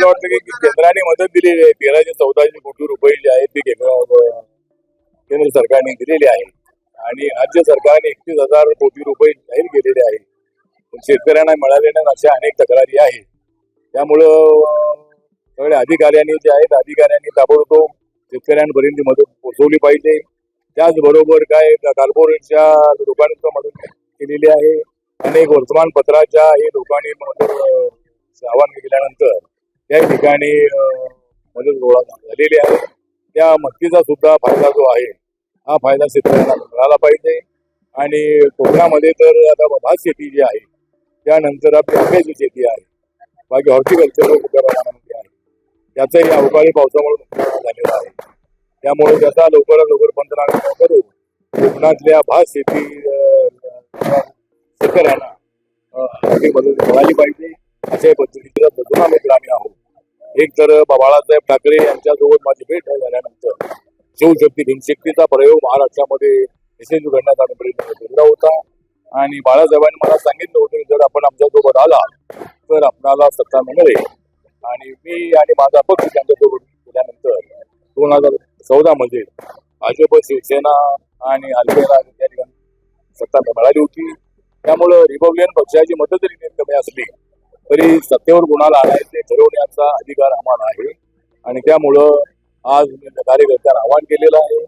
मला वाटतं की केंद्राने मदत दिलेली आहे. तेराशे चौदाशे कोटी रुपये जे आहेत ते केंद्र केंद्र सरकारने दिलेले आहे आणि राज्य सरकारने एकतीस हजार कोटी रुपये जाहीर केलेले आहे पण शेतकऱ्यांना मिळाले अशा अनेक तक्रारी आहेत. त्यामुळं सगळ्या अधिकाऱ्यांनी जे आहेत अधिकाऱ्यांनी ताबडतोब शेतकऱ्यांपर्यंत मदत पोहोचवली पाहिजे. त्याचबरोबर काय कॉर्पोरेटच्या लोकांनी मदत केलेली आहे. अनेक वर्तमानपत्राच्या हे लोकांनी मदत आवाहन केल्यानंतर त्या ठिकाणी मदत गोळा झालेली आहे. त्या मदतीचा सुद्धा फायदा जो आहे हा फायदा शेतकऱ्यांना मिळाला पाहिजे. आणि कोकणामध्ये तर आता भात शेती जी आहे त्यानंतर आपली आंब्याची शेती आहे बाकी हॉर्टिकल्चर मोठ्या प्रमाणामध्ये आहे. त्याचंही अवकाळी पावसामुळे नुकसान झालेलं आहे. त्यामुळे त्याचा लवकरात लवकर पंचनामा करून कोकणातल्या भात शेती शेतकऱ्यांना आर्थिक मदत मिळाली पाहिजे. अशा पद्धतीचा बदलून आम्ही ग्रामीण आहोत. एक तर बाळासाहेब ठाकरे यांच्यासोबत माझी भेट झाल्यानंतर शिवशक्ती भीमशक्तीचा प्रयोग महाराष्ट्रामध्ये यशस्वी घडण्याचा आम्ही प्रयत्न केला होता. आणि बाळासाहेबांनी मला सांगितलं होतं जर आपण आमच्यासोबत आला तर आपणाला सत्ता मिळेल. आणि मी आणि माझा पक्ष त्यांच्यासोबत केल्यानंतर दोन हजार चौदा मध्ये भाजप शिवसेना आणि आलबेला या ठिकाणी सत्ता मिळाली होती. त्यामुळं रिपब्लिकन पक्षाची मदत जरी कमी असली. तरी सत्तेवर कुणाला आणायचे ठरवण्याचा अधिकार आम्हाला आहे. आणि त्यामुळं आज कार्यकर्त्यांना आवाहन केलेलं आहे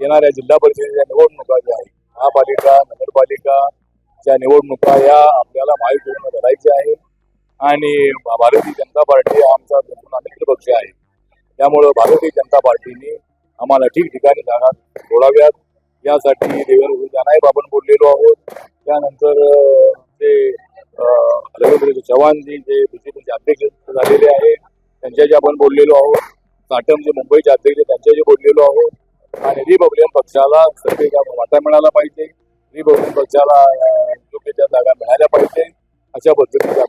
येणाऱ्या जिल्हा परिषदेच्या निवडणुका ज्या आहेत महापालिका नगरपालिकाच्या निवडणुका या आपल्याला महायुतीनं लढायच्या आहे आणि भारतीय जनता पार्टी हा आमचा पुन्हा मित्र पक्ष आहे. त्यामुळं भारतीय जनता पार्टीने आम्हाला ठिकठिकाणी जागा सोडाव्यात. यासाठी देवेंद्र नाही आपण बोललेलो आहोत. त्यानंतर अं, जवान जे जे बीजेपीचे अध्यक्ष झालेले आहे त्यांच्याशी आपण बोललेलो आहोत साटम जे मुंबईचे अध्यक्ष त्यांच्याशी बोललेलो आहोत आणि रिपब्लिकन पक्षाला सत्तेचा वाटा मिळाला पाहिजे. रिपब्लिकन पक्षाला योग्य त्या जागा मिळाल्या पाहिजे. अशा पद्धतीने